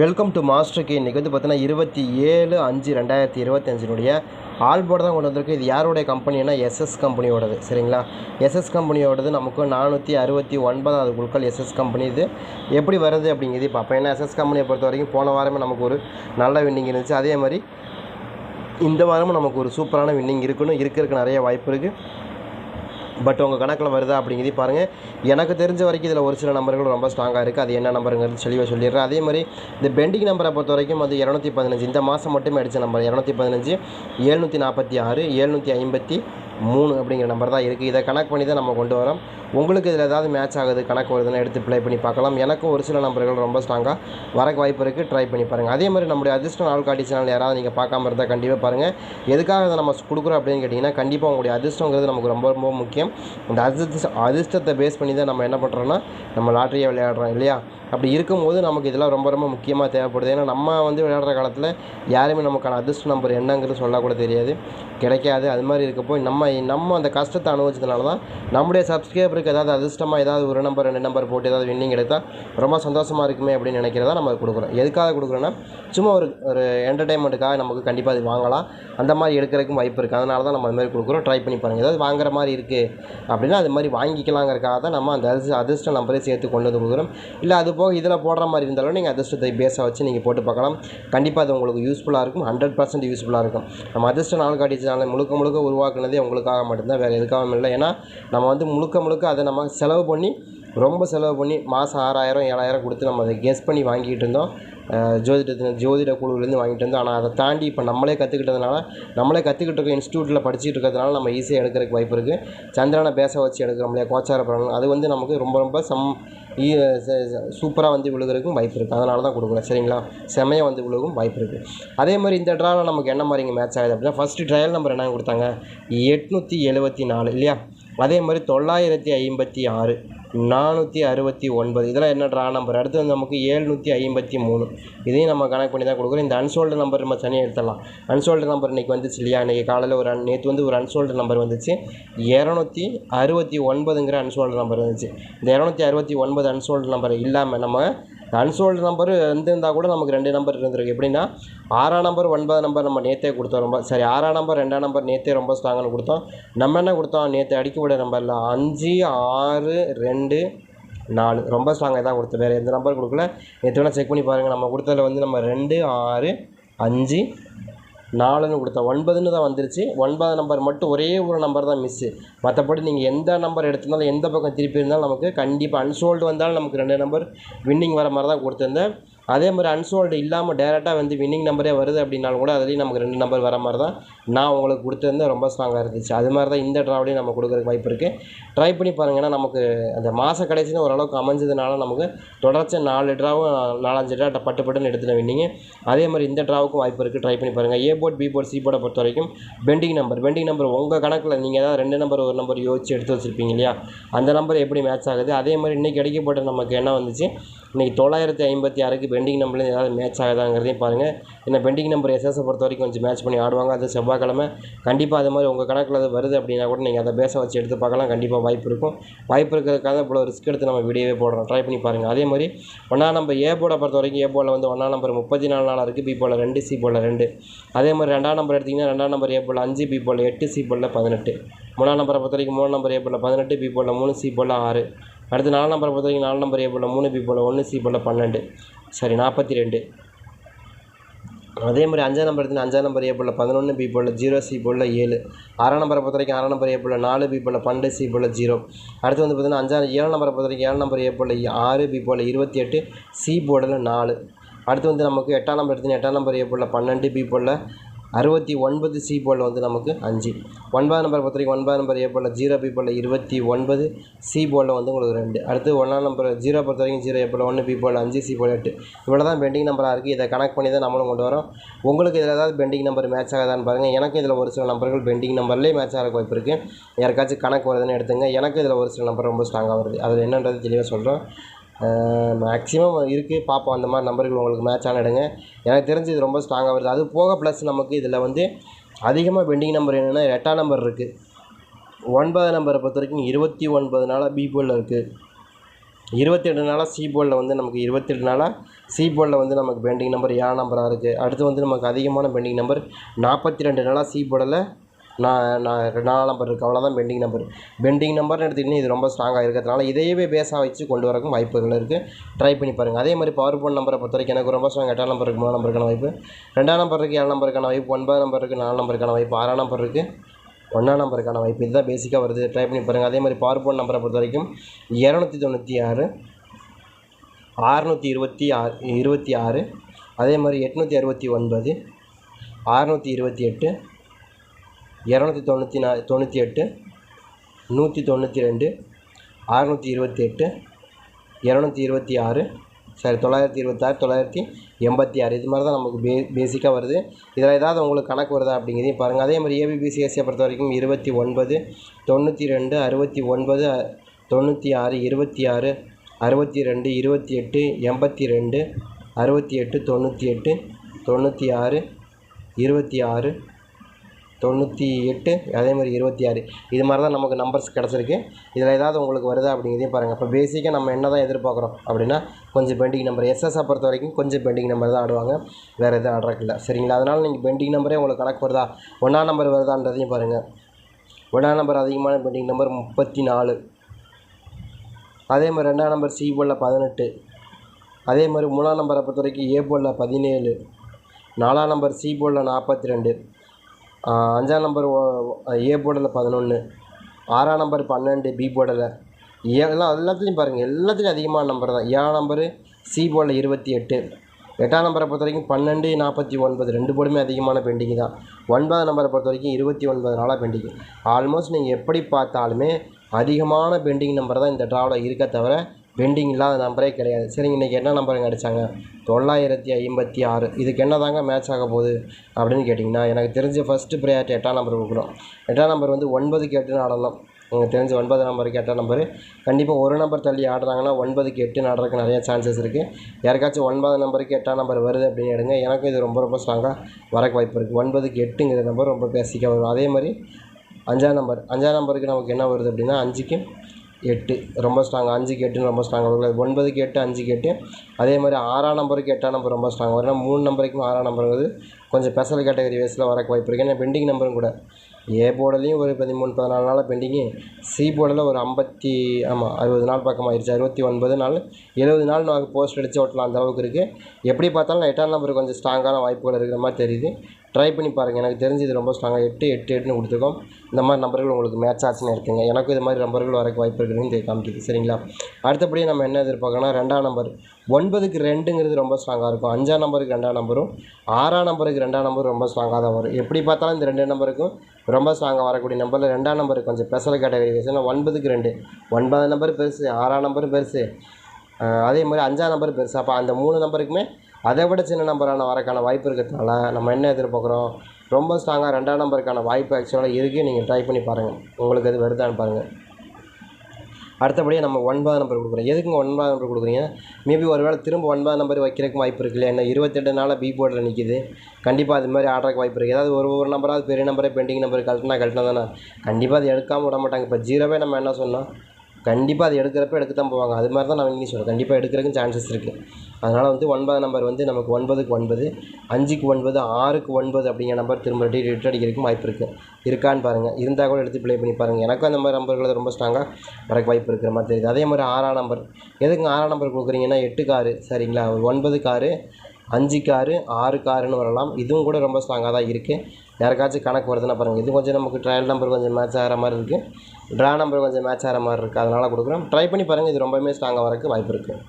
Welcome to மாஸ்டருக்கு இன்றைக்கி வந்து பார்த்தீங்கன்னா இருபத்தி ஏழு அஞ்சு ரெண்டாயிரத்தி இருபத்தஞ்சினுடைய ஆல் தான் கொண்டு வந்திருக்கு. இது யாருடைய கம்பெனினா எஸ்எஸ் கம்பெனியோடது. சரிங்களா? எஸ்எஸ் கம்பெனியோடது நமக்கு நானூற்றி அறுபத்தி ஒன்பதாவது குழுக்கள் எஸ்எஸ் கம்பெனி இது. எப்படி வருது அப்படிங்கிறது பார்ப்போம். ஏன்னா எஸ்எஸ் கம்பெனியை பொறுத்த வரைக்கும் போன வாரமே நமக்கு ஒரு நல்ல வின்னிங் இருந்துச்சு. அதே மாதிரி இந்த வாரமும் நமக்கு ஒரு சூப்பரான வின்னிங் இருக்கணும் இருக்கிறதுக்கு நிறைய வாய்ப்பு இருக்குது பட் உங்கள் கணக்கில் வருதா அப்படிங்கிறதே பாருங்கள் எனக்கு தெரிஞ்ச வரைக்கும் இதில் ஒரு சில நம்பர்கள் ரொம்ப ஸ்ட்ராங்காக இருக்குது அது என்ன நம்பருங்கிறது தெளிவாக சொல்லிடுறேன். அதே மாதிரி இந்த பெண்டிங் நம்பரை பொறுத்த வரைக்கும் அது இரநூத்தி பதினஞ்சு. இந்த மாதம் மட்டுமே அடித்த நம்பர் இரநூத்தி பதினஞ்சு ஏழ்நூற்றி நாற்பத்தி ஆறு ஏழ்நூற்றி ஐம்பத்தி மூணு அப்படிங்கிற நம்பர் தான் இருக்குது இதை கனெக்ட் பண்ணி தான் நம்ம கொண்டு வரோம். உங்களுக்கு இதில் ஏதாவது மேட்ச் ஆகுது கணக்கு வருதுன்னு எடுத்து ப்ளே பண்ணி பார்க்கலாம். எனக்கும் ஒரு சில நம்பர்கள் ரொம்ப ஸ்ட்ராங்காக வரக்கு வாய்ப்பு இருக்குது ட்ரை பண்ணி பாருங்கள் அதே மாதிரி நம்முடைய அதிர்ஷ்ட நாள் காட்டி சேனல் யாராவது நீங்கள் பார்க்காம இருந்தால் கண்டிப்பாக பாருங்கள் எதுக்காக இதை நம்ம கொடுக்குறோம் அப்படின்னு கேட்டிங்கன்னா கண்டிப்பாக உங்களுடைய அதிர்ஷ்டங்கிறது நமக்கு ரொம்ப ரொம்ப முக்கியம். இந்த அதிர்ஷ்ட அதிர்ஷ்டத்தை பேஸ் பண்ணி தான் நம்ம என்ன பண்ணுறோன்னா நம்ம லாட்டரியை விளையாடுறோம் இல்லையா? அப்படி இருக்கும்போது நமக்கு இதெல்லாம் ரொம்ப ரொம்ப முக்கியமாக தேவைப்படுது. ஏன்னா நம்ம வந்து விளையாடுற காலத்தில் யாருமே நமக்கான அதிர்ஷ்ட நம்பர் என்னங்கிறது சொல்லக்கூட தெரியாது. கிடைக்காது. அது மாதிரி இருக்கப்போ நம்ம நம்ம அந்த கஷ்டத்தை அனுபவிச்சதுனால தான் நம்முடைய சப்ஸ்கிரைபருக்கு ஏதாவது அதிர்ஷ்டமாக ஏதாவது ஒரு நம்பர் ரெண்டு நம்பர் போட்டு ஏதாவது வின்னிங் எடுத்தால் ரொம்ப சந்தோஷமாக இருக்குமே அப்படின்னு நினைக்கிறதா நம்ம கொடுக்குறோம். எதுக்காக கொடுக்குறோன்னா சும்மா ஒரு ஒரு என்டர்டைன்மெண்ட்டுக்காக நமக்கு கண்டிப்பாக அது வாங்கலாம். அந்த மாதிரி எடுக்கிறதுக்கும் வாய்ப்பு இருக்குது அதனால தான் நம்ம அது மாதிரி கொடுக்குறோம். ட்ரை பண்ணி பாருங்கள் ஏதாவது வாங்குற மாதிரி இருக்குது அப்படின்னா அது மாதிரி வாங்கிக்கலாங்கிறக்காக தான் நம்ம அந்த அதிர்ஷ்ட அதிர்ஷ்ட நம்பரே சேர்த்து கொண்டு வந்து கொடுக்குறோம். இல்லை அது போக இதில் போடுற மாதிரி இருந்தாலும் நீங்கள் அதிர்ஷ்டத்தை பேஸாக வச்சு நீங்கள் போட்டு பார்க்கலாம். கண்டிப்பாக அது உங்களுக்கு யூஸ்ஃபுல்லாக இருக்கும். ஹண்ட்ரட் பர்சன்ட் யூஸ்ஃபுல்லாக இருக்கும். நம்ம அதிர்ஷ்ட நாள் காட்டி சேனலை முழுக்க முழுக்க உருவாக்குனதே உங்களுக்காக மட்டும்தான் வேறு எதுக்காகவும் இல்லை. ஏன்னா நம்ம வந்து முழுக்க முழுக்க அதை நம்ம செலவு பண்ணி ரொம்ப செலவு பண்ணி மாதம் ஆறாயிரம் ஏழாயிரம் கொடுத்து நம்ம அதை கெஸ் பண்ணி வாங்கிட்டு இருந்தோம். அஹ் ஜோதிட குழுவிலேருந்து வாங்கிட்டு இருந்தோம். ஆனால் அதை தாண்டி இப்போ நம்மளே கற்றுக்கிட்டதுனால நம்மளே கற்றுக்கிட்டு இருக்க இன்ஸ்டியூட்டில் படிச்சுட்டு இருக்கிறதுனால நம்ம ஈஸியாக எடுக்கிறதுக்கு வாய்ப்பு இருக்குது சந்திரனை பேச வச்சு எடுக்கிறோம் இல்லையா கோச்சார பலன் அது வந்து நமக்கு ரொம்ப ரொம்ப சம் சூப்பராக வந்து விழுகிறதுக்கும் வாய்ப்பு இருக்குது அதனால தான் கொடுக்குறேன் சரிங்களா? செமையாக வந்து விழுகும் வாய்ப்பு இருக்குது அதே மாதிரி இந்த ட்ராவில் நமக்கு என்ன மாதிரி இங்கே மேட்ச் ஆகுது அப்படின்னா ஃபஸ்ட்டு ட்ரையல் நம்பர் என்ன கொடுத்தாங்க? எட்நூற்றி எழுபத்தி நாலு இல்லையா? அதே மாதிரி தொள்ளாயிரத்தி ஐம்பத்தி ஆறு. நானூற்றி அறுபத்தி ஒன்பது. இதெல்லாம் என்ன ட்ரா நம்பர் அடுத்து வந்து நமக்கு ஏழ்நூற்றி ஐம்பத்தி மூணு. இதையும் நம்ம கனெக்ட் பண்ணி தான் கொடுக்குறோம். இந்த அன்சோல்டு நம்பர் நம்ம தனியாக எடுத்துடலாம். அன்சோல்டு நம்பர் இன்றைக்கி வந்துச்சு இல்லையா? இன்றைக்கி காலையில் ஒரு நேற்று வந்து ஒரு அன்சோல்டு நம்பர் வந்துச்சு. இரநூத்தி அறுபத்தி ஒன்பதுங்கிற அன்சோல்டு நம்பர் வந்துச்சு. இந்த இரநூத்தி அறுபத்தி ஒன்பது அன்சோல்டு நம்பர் இல்லாமல் நம்ம அன்சோல்டு நம்பர் இருந்திருந்தால் கூட நமக்கு ரெண்டு நம்பர் இருந்திருக்கு. எப்படின்னா ஆறாம் நம்பர் ஒன்பதாம் நம்பர் நம்ம நேற்றே கொடுத்தோம். ரொம்ப சரி ஆறாம் நம்பர் ரெண்டாம் நம்பர் நேற்றே ரொம்ப ஸ்ட்ராங்கானு கொடுத்தோம். நம்ம என்ன கொடுத்தோம்? நேற்று அடிக்க விட நம்பரில் அஞ்சு ஆறு ரெண்டு நாலு. ரொம்ப ஸ்ட்ராங்காக தான் கொடுத்தோம். வேறு எந்த நம்பர் கொடுக்கல. நேற்று வேணால் செக் பண்ணி பாருங்கள் நம்ம கொடுத்ததில் வந்து நம்ம ரெண்டு ஆறு அஞ்சு நாலுன்னு கொடுத்தா ஒன்பதுன்னு தான் வந்துருச்சு. ஒன்பது நம்பர் மட்டும் ஒரே ஒரு நம்பர் தான் மிஸ்ஸு மற்றபடி நீங்கள் எந்த நம்பர் எடுத்திருந்தாலும் எந்த பக்கம் திருப்பி இருந்தாலும் நமக்கு கண்டிப்பாக அன்சோல்டு வந்தாலும் நமக்கு ரெண்டு நம்பர் வின்னிங் வர மாதிரி தான் கொடுத்துருந்தேன். அதே மாதிரி அன்சோல்டு இல்லாமல் டேரெக்டாக வந்து வின்னிங் நம்பரே வருது அப்படின்னாலும் கூட அதுலேயும் நமக்கு ரெண்டு நம்பர் வர மாதிரி தான் நான் உங்களுக்கு கொடுத்துருந்தேன். ரொம்ப ஸ்ட்ராங்காக இருந்துச்சு. அது மாதிரி தான் இந்த ட்ராவலையும் நம்ம கொடுக்குறதுக்கு வாய்ப்பு இருக்குது ட்ரை பண்ணி பாருங்கள் ஏன்னா நமக்கு அந்த மாத கடைசியில் ஓரளவுக்கு அமைஞ்சதுனால நமக்கு தொடர்ச்சி நாலு ட்ராவும் நாலஞ்சு ட்ரா பட்டு பட்டுன்னு எடுத்துகிட்டு வின்னிங்க அதே மாதிரி இந்த ட்ராவுக்கும் வாய்ப்பு இருக்குது ட்ரை பண்ணி பாருங்கள் A board B board C போர்டை பொறுத்த வரைக்கும் பெண்டிங் நம்பர் பெண்டிங் நம்பர் உங்கள் கணக்கில் நீங்கள் ஏதாவது ரெண்டு நம்பர் ஒரு நம்பர் யோசிச்சு எடுத்து வச்சுருப்பீங்க இல்லையா? அந்த நம்பர் எப்படி மேட்ச் ஆகுது? அதே மாதிரி இன்றைக்கி கிடைக்கப்பட்ட நமக்கு என்ன வந்துச்சு? இன்றைக்கி தொள்ளாயிரத்தி ஐம்பத்தி ஆறுக்கு பெண்டிங் நம்பர்லேருந்து ஏதாவது மேட்ச் ஆகுதாங்கிறதையும் பாருங்கள் ஏன்னா பெண்டிங் நம்பர் எஸ்எஸ்ஸை பொறுத்த வரைக்கும் கொஞ்சம் மேட்ச் பண்ணி ஆடுவாங்க. அது செவ்வாய்க்கிழமை. கண்டிப்பாக அது மாதிரி உங்கள் கணக்கில் அது வருது அப்படின்னா கூட நீங்கள் அதை பேச வச்சு எடுத்து பார்க்கலாம். கண்டிப்பாக வாய்ப்பு இருக்கும். வாய்ப்பு இருக்கிறதுக்காக இவ்வளோ ரிஸ்க் எடுத்து நம்ம வீடியோவே போடுறோம் ட்ரை பண்ணி பாருங்கள் அதே மாதிரி ஒன்றா நம்பர் ஏ போர்டை பொறுத்த வரைக்கும் ஏ போர்டில் வந்து ஒன்றா நம்பர் முப்பத்தி நாலு நாளாக இருக்குது பி போர்டில் ரெண்டு சி போர்டில் ரெண்டு. அதே மாதிரி ரெண்டாம் நம்பர் எடுத்திங்கன்னா ரெண்டாம் நம்பர் ஏ போர்டில் அஞ்சு பி போர்டில் எட்டு சி போர்டில் பதினெட்டு. மூணாம் நம்பரை பொறுத்த வரைக்கும் மூணு நம்பர் ஏ போர்டில் பதினெட்டு பி போர்டில் மூணு சி போர்டில் ஆறு. அடுத்து நாலு நம்பரை பொறுத்த வரைக்கும் நாலு நம்பர் ஏ போல் மூணு பி போல் ஒன்று சி போல் பன்னெண்டு. சரி நாற்பத்தி ரெண்டு அதே மாதிரி அஞ்சாம் நம்பர் எடுத்து அஞ்சாம் நம்பர் ஏ போல் பதினொன்று பி போல் ஜீரோ சி போல் ஏழு. ஆறாம் நம்பரை பொறுத்த வரைக்கும் ஆறாம் நம்பர் ஏ போல் நாலு பி போல் பன்னெண்டு சி போல் ஜீரோ அடுத்து வந்து பார்த்தீங்கன்னா அஞ்சாம் ஏழாம் நம்பரை பொறுத்த வரைக்கும் ஏழு நம்பர் ஏ போல் ஆறு பி போல் இருபத்தி எட்டு சி போர்டில் நாலு. அடுத்து வந்து நமக்கு எட்டாம் நம்பர் எடுத்து எட்டாம் நம்பர் ஏ போல் பன்னெண்டு பி போல் அறுபத்தி ஒன்பது சி போல் வந்து நமக்கு அஞ்சு. ஒன்பதாம் நம்பர் பொறுத்த வரைக்கும் ஒன்பதாம் நம்பர் ஏ போல் ஜீரோ பி போல் இருபத்தி ஒன்பது சி போல் வந்து உங்களுக்கு ரெண்டு. அடுத்து ஒன்றாம் நம்பர் ஜீரோ பொறுத்த வரைக்கும் ஜீரோ ஏ போல் ஒன்று பி போல் அஞ்சு சி போல் எட்டு. இவ்வளோ தான் பெண்டிங் நம்பராக இருக்குது இதை கனெக்ட் பண்ணி தான் நம்மளும் கொண்டு வரோம். உங்களுக்கு இதில் ஏதாவது பெண்டிங் நம்பர் மேட்ச் ஆகுதான்னு பாருங்கள் எனக்கு இதில் ஒரு சில நம்பர்கள் பெண்டிங் நம்பர்லேயே மேட்ச் ஆக வாய்ப்பு இருக்குது யாருக்காச்சும் கணக்கு வருதுன்னு எடுத்துங்க. எனக்கு இதில் ஒரு சில நம்பர் ரொம்ப ஸ்ட்ராங்காக வருது. அதில் என்னன்றது தெளிவாக சொல்கிறோம் மேக்ஸிமம் இருக்குது பார்ப்போம் அந்த மாதிரி நம்பர்கள் உங்களுக்கு மேட்ச் ஆனிடுங்க எனக்கு தெரிஞ்சு இது ரொம்ப ஸ்ட்ராங்காக வருது. அது போக ப்ளஸ் நமக்கு இதில் வந்து அதிகமாக பெண்டிங் நம்பர் என்னென்னா எட்டாம் நம்பர் இருக்குது ஒன்பது நம்பரை பொறுத்த வரைக்கும் இருபத்தி ஒன்பது நாளாக பி போலில் இருக்குது இருபத்தெட்டு நாளாக சி போலில் வந்து நமக்கு இருபத்தெட்டு நாளாக சி போலில் வந்து நமக்கு பெண்டிங் நம்பர் ஏழாம் நம்பராக இருக்குது அடுத்து வந்து நமக்கு அதிகமான பெண்டிங் நம்பர் நாற்பத்தி ரெண்டு நாளாக சி போர்டில் நான் நான் ரெண்டு நாலாம் நம்பர் இருக்குது அவ்வளோதான் பெண்டிங் நம்பர் பெண்டிங் நம்பர்னு எடுத்துக்கிட்டிங்கன்னா இது ரொம்ப ஸ்ட்ராங்காக இருக்கிறதுனால இதையவே பேஸாக வச்சு கொண்டு வரக்கும் வாய்ப்புகள் இருக்குது ட்ரை பண்ணி பாருங்கள் அதே மாதிரி பவர் போன் நம்பரை பொறுத்த வரைக்கும் எனக்கு ரொம்ப ஸ்ட்ராங் எட்டாம் நம்பர் இருக்குது நம்பருக்கான வாய்ப்பு. ரெண்டாம் நம்பர் இருக்குது ஏழு நம்பருக்கான வாய்ப்பு. ஒன்பதாம் நம்பர் இருக்குது நாலு நம்பருக்கான வாய்ப்பு. ஆறாம் நம்பர் இருக்குது ஒன்றாம் நம்பருக்கான வாய்ப்பு. இதுதான் பேசிக்காக வருது. ட்ரை பண்ணி பாருங்கள் அதே மாதிரி பவர் போன் நம்பரை பொறுத்த வரைக்கும் இரநூத்தி தொண்ணூற்றி ஆறு அறுநூற்றி இருபத்தி ஆறு இருபத்தி ஆறு அதே மாதிரி எட்நூற்றி அறுபத்தி ஒன்பது அறுநூற்றி இருபத்தி எட்டு இரநூத்தி தொண்ணூற்றி நா தொண்ணூற்றி எட்டு நூற்றி தொண்ணூற்றி ரெண்டு அறநூற்றி இருபத்தி எட்டு இரநூத்தி இருபத்தி ஆறு சரி தொள்ளாயிரத்தி இருபத்தாறு தொள்ளாயிரத்தி எண்பத்தி ஆறு. இது மாதிரி தான் நமக்கு பே பேசிக்காக வருது. இதில் ஏதாவது உங்களுக்கு கணக்கு வருதா அப்படிங்கிறதையும் பாருங்கள் அதே மாதிரி ஏபிபிசிஎஸ்சியை பொறுத்த வரைக்கும் இருபத்தி ஒன்பது தொண்ணூற்றி ரெண்டு அறுபத்தி ஒன்பது தொண்ணூற்றி ஆறு இருபத்தி ஆறு அறுபத்தி ரெண்டு இருபத்தி எட்டு எண்பத்தி ரெண்டு அறுபத்தி எட்டு தொண்ணூற்றி எட்டு தொண்ணூற்றி ஆறு இருபத்தி ஆறு தொண்ணூற்றி எட்டு அதே மாதிரி இருபத்தி ஆறு. இது மாதிரி தான் நமக்கு நம்பர்ஸ் கிடச்சிருக்கு. இதில் ஏதாவது உங்களுக்கு வருதா அப்படிங்கிறதையும் பாருங்கள் இப்போ பேசிக்காக நம்ம என்ன தான் எதிர்பார்க்குறோம் அப்படின்னா கொஞ்சம் பெண்டிங் நம்பர் எஸ்எஸ்ஸை பொறுத்த வரைக்கும் கொஞ்சம் பெண்டிங் நம்பர் தான் ஆடுவாங்க. வேறு எதுவும் ஆடுறக்கு இல்லை. சரிங்களா? அதனால் நீங்கள் பெண்டிங் நம்பரே உங்களுக்கு கணக்கு வருதா? ஒன்றாம் நம்பர் வருதான்றதையும் பாருங்கள் ஒன்றா நம்பர் அதிகமான பெண்டிங் நம்பர் முப்பத்தி நாலு. அதே மாதிரி ரெண்டாம் நம்பர் சி போலில் பதினெட்டு. அதே மாதிரி மூணாம் நம்பரை பொறுத்த வரைக்கும் ஏ போலில் பதினேழு. நாலாம் நம்பர் சி போலில் நாற்பத்தி ரெண்டு. அஞ்சாம் நம்பர் ஏ போர்டில் பதினொன்று ஆறாம் நம்பர் பன்னெண்டு பி போர்டில் எல்லாம் எல்லாத்துலேயும் பாருங்கள் எல்லாத்துலேயும் அதிகமான நம்பர் தான். ஏழாம் நம்பரு சி போர்டில் இருபத்தி எட்டு. எட்டாம் நம்பரை பொறுத்த வரைக்கும் பன்னெண்டு நாற்பத்தி ஒன்பது. ரெண்டு போர்டுமே அதிகமான பெண்டிங் தான். ஒன்பதாம் நம்பரை பொறுத்த வரைக்கும் இருபத்தி ஒன்பது நாளாக பெண்டிங் ஆல்மோஸ்ட் நீங்கள் எப்படி பார்த்தாலுமே அதிகமான பெண்டிங் நம்பர் தான் இந்த ட்ராவில் இருக்க தவிர பெண்டிங் இல்லாத நம்பரே கிடையாது. சரிங்க இன்றைக்கி என்ன நம்பருங்க அடித்தாங்க தொள்ளாயிரத்தி ஐம்பத்தி ஆறு. இதுக்கு என்ன தாங்க மேட்ச் ஆக போகுது அப்படின்னு கேட்டிங்கன்னா எனக்கு தெரிஞ்ச ஃபஸ்ட்டு ப்ரையாரிட்டி எட்டாம் நம்பர் கொடுக்குறோம் எட்டாம் நம்பர் வந்து ஒன்பதுக்கு எட்டுன்னு ஆடலாம் எனக்கு தெரிஞ்ச ஒன்பது நம்பருக்கு எட்டாம் நம்பரு. கண்டிப்பாக ஒரு நம்பர் தள்ளி ஆடுறாங்கன்னா ஒன்பதுக்கு எட்டுன்னு ஆடுறதுக்கு நிறைய சான்சஸ் இருக்குது யாருக்காச்சும் ஒன்பது நம்பருக்கு எட்டாம் நம்பர் வருது அப்படின்னு எடுங்க. எனக்கும் இது ரொம்ப ரொம்ப ஸ்ட்ராங்காக வரக்கு வாய்ப்பு இருக்குது ஒன்பதுக்கு எட்டுங்கிற நம்பர் ரொம்ப பேசிக்காக வரும். அதே மாதிரி அஞ்சாம் நம்பர். அஞ்சாம் நம்பருக்கு நமக்கு என்ன வருது அப்படின்னா அஞ்சுக்கு எட்டு. ரொம்ப ஸ்ட்ராங் அஞ்சுக்கு எட்டுன்னு ரொம்ப ஸ்ட்ராங் வரும் ஒன்பதுக்கு எட்டு அஞ்சுக்கு எட்டு அதே மாதிரி ஆறாம் நம்பருக்கு எட்டாம் நம்பர் ரொம்ப ஸ்ட்ராங் வரும் ஏன்னா மூணு நம்பருக்கும் ஆறாம் நம்பருங்கிறது கொஞ்சம் ஸ்பெஷல் கேட்டகரி வயசில் வரக்கு வாய்ப்பு இருக்குது ஏன்னா பெண்டிங் நம்பரும் கூட. ஏ போர்டுலேயும் ஒரு பதிமூணு பதினாலு நாளாக பெண்டிங்கு சி போர்டில் ஒரு ஐம்பத்தி ஆமாம் அறுபது நாள் பக்கம் ஆயிடுச்சு அறுபத்தி ஒன்பது நாள். எழுபது நாள் நமக்கு போஸ்ட் அடித்து ஓட்டலாம் அந்த அளவுக்கு இருக்குது எப்படி பார்த்தாலும் எட்டாம் நம்பர் கொஞ்சம் ஸ்ட்ராங்கான வாய்ப்புகள் இருக்கிற மாதிரி தெரியுது. ட்ரை பண்ணி பாருங்கள் எனக்கு தெரிஞ்சு இது ரொம்ப ஸ்ட்ராங்காக எட்டு எட்டு எட்டுன்னு கொடுத்துருக்கோம். இந்த மாதிரி நம்பர்கள் உங்களுக்கு மேட்ச் ஆச்சுன்னு இருக்குங்க. எனக்கும் இது மாதிரி நம்பர்கள் வரக்கு வாய்ப்பு இருக்குதுன்னு காமிக்குது. சரிங்களா? அடுத்தபடி நம்ம என்ன எதிர்பார்க்கணும் ரெண்டாம் நம்பர் ஒன்பதுக்கு ரெண்டுங்கிறது ரொம்ப ஸ்ட்ராங்காக இருக்கும். அஞ்சாம் நம்பருக்கு ரெண்டாம் நம்பரும் ஆறாம் நம்பருக்கு ரெண்டாம் நம்பரும் ரொம்ப ஸ்ட்ராங்காக தான் வரும். எப்படி பார்த்தாலும் இந்த ரெண்டு நம்பருக்கும் ரொம்ப ஸ்ட்ராங்காக வரக்கூடிய நம்பரில் ரெண்டாம் நம்பர் கொஞ்சம் ஸ்பெஷல் கேட்டகரி ஒன்பதுக்கு ரெண்டு. ஒன்பதாம் நம்பர் பெருசு ஆறாம் நம்பர் பெருசு. அதே மாதிரி அஞ்சாம் நம்பர் பெருசு. அப்போ அந்த மூணு நம்பருக்குமே அதை விட சின்ன நம்பரான வரக்கான வாய்ப்பு இருக்கிறதுனால நம்ம என்ன எதிர்பார்க்குறோம்? ரொம்ப ஸ்ட்ராங்காக ரெண்டாம் நம்பருக்கான வாய்ப்பு ஆக்சுவலாக இருக்குது நீங்கள் ட்ரை பண்ணி பாருங்கள் உங்களுக்கு அது வருதான்னு பாருங்கள் அடுத்தபடியாக நம்ம ஒன்பதாம் நம்பர் கொடுக்குறோம். எதுக்குங்க ஒன்பதாம் நம்பர் கொடுக்குறீங்க? மேபி ஒரு வேளை திரும்ப ஒன்பதாம் நம்பர் வைக்கிறதுக்கு வாய்ப்பு இருக்கு இல்லையா என்ன இருபத்தெட்டு நாளாக பி போர்டில் நிற்கிது கண்டிப்பாக அது மாதிரி ஆடுறதுக்கு வாய்ப்பு இருக்குது ஏதாவது ஒரு ஒரு நம்பராவது பெரிய நம்பரே பெண்டிங் நம்பர் கழட்டினா கழட்டினா தானே. கண்டிப்பாக அது எடுக்காமல் விட மாட்டாங்க. இப்போ ஜீரோவே நம்ம என்ன சொன்னோம்? கண்டிப்பாக அது எடுக்கிறப்ப எடுக்க தான் போவாங்க. அது மாதிரி தான் நான் இங்கிலீஷ் சொல்கிறேன் கண்டிப்பாக எடுக்கிறதுக்கு சான்சஸ் இருக்குது அதனால் வந்து ஒன்பதாம் நம்பர் வந்து நமக்கு ஒன்பதுக்கு ஒன்பது அஞ்சுக்கு ஒன்பது ஆறுக்கு ஒன்பது அப்படிங்கிற நம்பர் திரும்ப ரெட்டி ரிட் அடிக்கிறதுக்கும் வாய்ப்பு இருக்குது இருக்கான்னு பாருங்கள் இருந்தால் கூட எடுத்து ப்ளே பண்ணி பாருங்கள் எனக்கும் அந்த மாதிரி நம்பர்கள் ரொம்ப ஸ்ட்ராங்காக வரக்கு வாய்ப்பு இருக்கிற மாதிரி தெரியுது. அதே மாதிரி ஆறாம் நம்பர் எதுக்கு ஆறாம் நம்பர் கொடுக்குறீங்கன்னா எட்டுக்கு ஆறு சரிங்களா? ஒன்பது காரு அஞ்சு காரு ஆறு காருன்னு வரலாம். இதுவும் கூட ரொம்ப ஸ்ட்ராங்காக தான் இருக்குது யாருக்காச்சும் கணக்கு வருதுன்னா பாருங்கள் இது கொஞ்சம் நமக்கு ட்ரையல் நம்பர் கொஞ்சம் மேட்ச் ஆகிற மாதிரி இருக்குது ட்ரா நம்பர் கொஞ்சம் மேட்ச் ஆகிற மாதிரி இருக்குது அதனால் கொடுக்குறோம். ட்ரை பண்ணி பாருங்கள் இது ரொம்பவுமே ஸ்ட்ராங்காக வரக்கு வாய்ப்பு இருக்குது